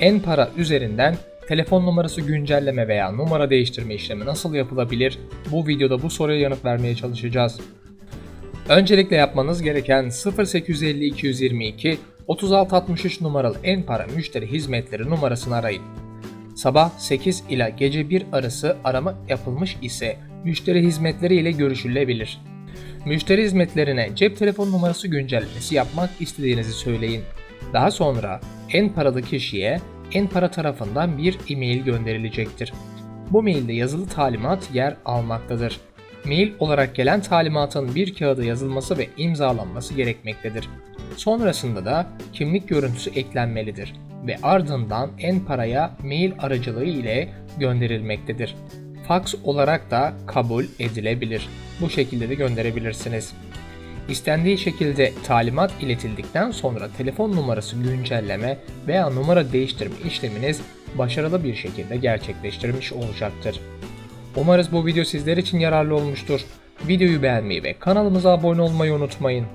Enpara üzerinden telefon numarası güncelleme veya numara değiştirme işlemi nasıl yapılabilir? Bu videoda bu soruya yanıt vermeye çalışacağız. Öncelikle yapmanız gereken 0850 222 3663 numaralı Enpara müşteri hizmetleri numarasını arayın. Sabah 8 ila gece 1 arası arama yapılmış ise müşteri hizmetleri ile görüşülebilir. Müşteri hizmetlerine cep telefon numarası güncellemesi yapmak istediğinizi söyleyin. Daha sonra en paralı kişiye en para tarafından bir e-mail gönderilecektir. Bu mailde yazılı talimat yer almaktadır. Mail olarak gelen talimatın bir kağıda yazılması ve imzalanması gerekmektedir. Sonrasında da kimlik görüntüsü eklenmelidir ve ardından en paraya mail aracılığı ile gönderilmektedir. Fax olarak da kabul edilebilir. Bu şekilde de gönderebilirsiniz. İstendiği şekilde talimat iletildikten sonra telefon numarası güncelleme veya numara değiştirme işleminiz başarılı bir şekilde gerçekleştirilmiş olacaktır. Umarız bu video sizler için yararlı olmuştur. Videoyu beğenmeyi ve kanalımıza abone olmayı unutmayın.